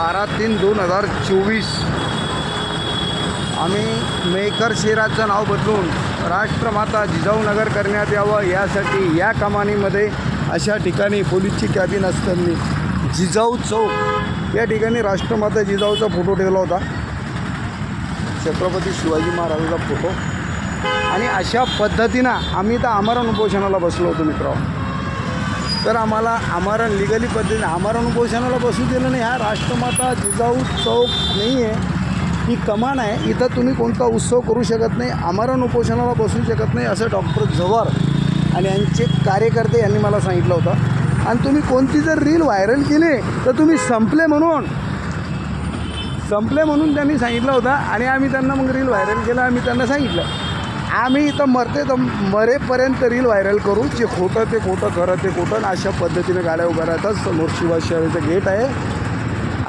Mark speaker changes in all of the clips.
Speaker 1: बारा तीन दोन हजार चोवीस. आम्ही मेकर शेराचं नाव बदलून राष्ट्रमाता जिजाऊनगर करण्यात यावं यासाठी या कमानीमध्ये अशा ठिकाणी पोलीसची कॅबिन असताना जिजाऊ चौक या ठिकाणी राष्ट्रमाता जिजाऊचा फोटो ठेवला होता. छत्रपती शिवाजी महाराजांचा फोटो आणि अशा पद्धतीनं आम्ही तर आमरण उपोषणाला बसलो होतो मित्रांनो. तर आम्हाला आमरण लिगली पद्धतीने आमरण उपोषणाला बसू दिलं नाही. हा राष्ट्रमाता जिजाऊ चौक नाही आहे ही कमान आहे. इथं तुम्ही कोणता उत्सव करू शकत नाही आमरण उपोषणाला बसू शकत नाही असं डॉक्टर जवार आणि यांचे कार्यकर्ते यांनी मला सांगितलं होतं. आणि तुम्ही कोणती जर रील व्हायरल केली तर तुम्ही संपले म्हणून. संपले म्हणून त्यांनी सांगितलं होतं आणि आम्ही त्यांना मग रील व्हायरल केलं आम्ही त्यांना सांगितलं. आम्ही इथं मरते तर मरेपर्यंत रील व्हायरल करू. जे खोटं ते खोटं खरं ते खोटं आणि अशा पद्धतीने गाड्या उभ्या राहतात. समोर शिवाजी गेट आहे.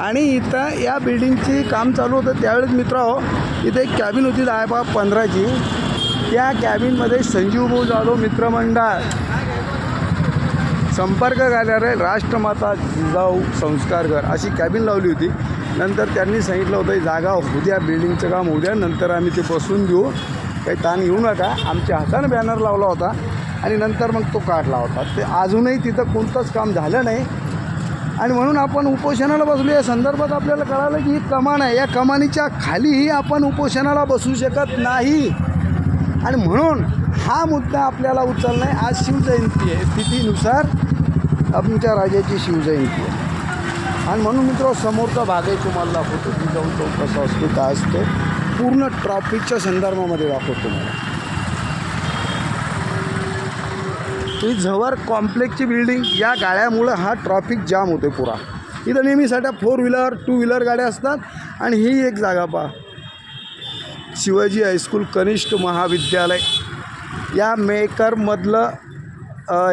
Speaker 1: आणि इथं या बिल्डिंगची काम चालू होतं. त्यावेळेस मित्र हो इथे एक कॅबिन होती दहा बा पंधराची. त्या कॅबिनमध्ये संजीव भाऊ जाधव मित्रमंडळ. संपर्क कार्यालय राष्ट्रमाता जिजाऊ संस्कारघर अशी कॅबिन लावली होती. नंतर त्यांनी सांगितलं होतं जागा उद्या बिल्डिंगचं काम उद्या नंतर आम्ही ते बसून देऊ काही ताण घेऊ नका. आमच्या हातानं बॅनर लावला होता आणि नंतर मग तो काढला होता. ते अजूनही तिथं कोणतंच काम झालं नाही. आणि म्हणून आपण उपोषणाला बसलो या संदर्भात आपल्याला कळालं की ही कमान आहे. या कमानीच्या खालीही आपण उपोषणाला बसू शकत नाही. आणि म्हणून हा मुद्दा आपल्याला उचलला आहे. आज शिवजयंती आहे. तिथीनुसार आमच्या राजाची शिवजयंती आहे. आणि म्हणून मित्र समोरचा भाग आहे तुम्हाला दाखवतो. की जाऊन तो कसा असतो काय असतो. पूर्ण ट्रॉफिकच्या संदर्भामध्ये दाखवतो मला ही झवर कॉम्प्लेक्सची बिल्डिंग या गाड्यामुळं हा ट्रॉफिक जाम होते पुरा. इथं नेहमीसाठी फोर व्हीलर टू व्हीलर गाड्या असतात आणि ही एक जागा पहा. शिवाजी हायस्कूल कनिष्ठ महाविद्यालय. या मेकरमधलं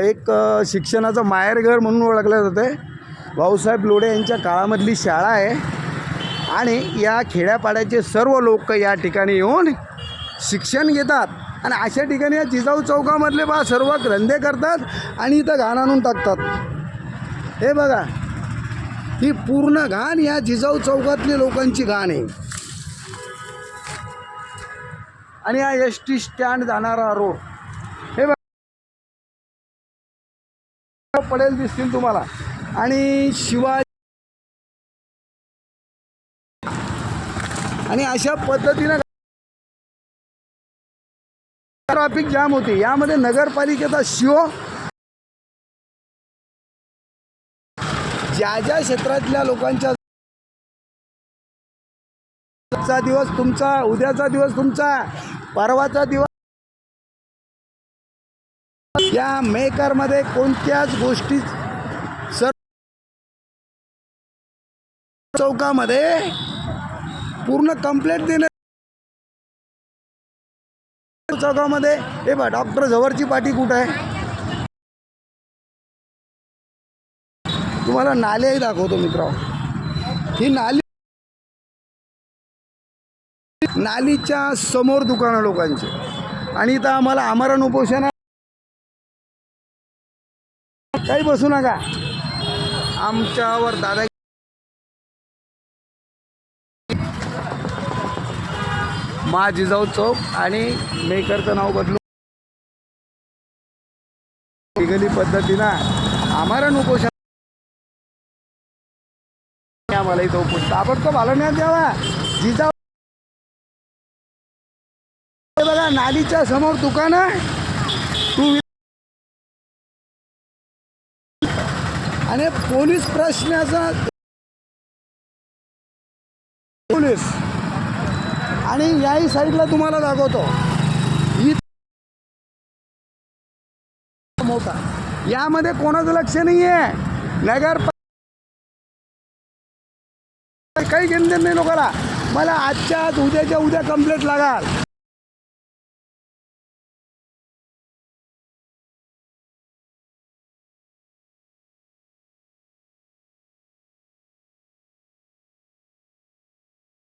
Speaker 1: एक शिक्षणाचं माहेरघर म्हणून ओळखलं जातं आहे भाऊसाहेब लोढे यांच्या काळामधली शाळा आहे. आणि या खेड्यापाड्याचे सर्व लोक या ठिकाणी येऊन शिक्षण घेतात. आणि अशा ठिकाणी या जिजाऊ चौकामधले बा सर्व ग्रंथे करतात आणि इथं घाण आणून टाकतात. हे बघा ही पूर्ण घाण या जिजाऊ चौकातली लोकांची घाण आहे. आणि हा एस टी स्टँड जाणारा रोड. हे बघा पडेल दिसतील तुम्हाला. आणि शिवाय आणि अशा पद्धतीनं ट्रॅफिक जाम होते. यामध्ये नगरपालिकेचा शिव ज्या ज्या क्षेत्रातल्या लोकांच्या आजचा दिवस तुमचा उद्याचा दिवस तुमचा परवाचा दिवस या मेकरमध्ये कोणत्याच गोष्टी सर चौकामध्ये पूर्ण कंप्लेंट देणे चौकामध्ये हे बा डॉक्टर झवरची पाठी कुठं आहे? तुम्हाला नालेही दाखवतो मित्र ही नाली नालीच्या समोर दुकानं लोकांची. आणि इथं आम्हाला आमरण उपोषण आहे. काही बसू नका. आमच्यावर दादा मा जिजाऊ चौक आणि मेकरचं नाव बदलू. लिगली पद्धतीनं आमरण उपोषण आम्हाला इथं उपोषण. ताबडतोब हलवण्यात द्यावा जिजाऊ बघा नालीच्या समोर दुकान आहे. टू आणि पोलीस प्रश्नाचा पोलीस. आणि याही साईडला तुम्हाला दाखवतो. ही मोठा. यामध्ये कोणाचं लक्ष नाही आहे नगर काही घेणं देणं नाही लोकांना मला आजच्या आज उद्याच्या उद्या कंप्लेंट लागाल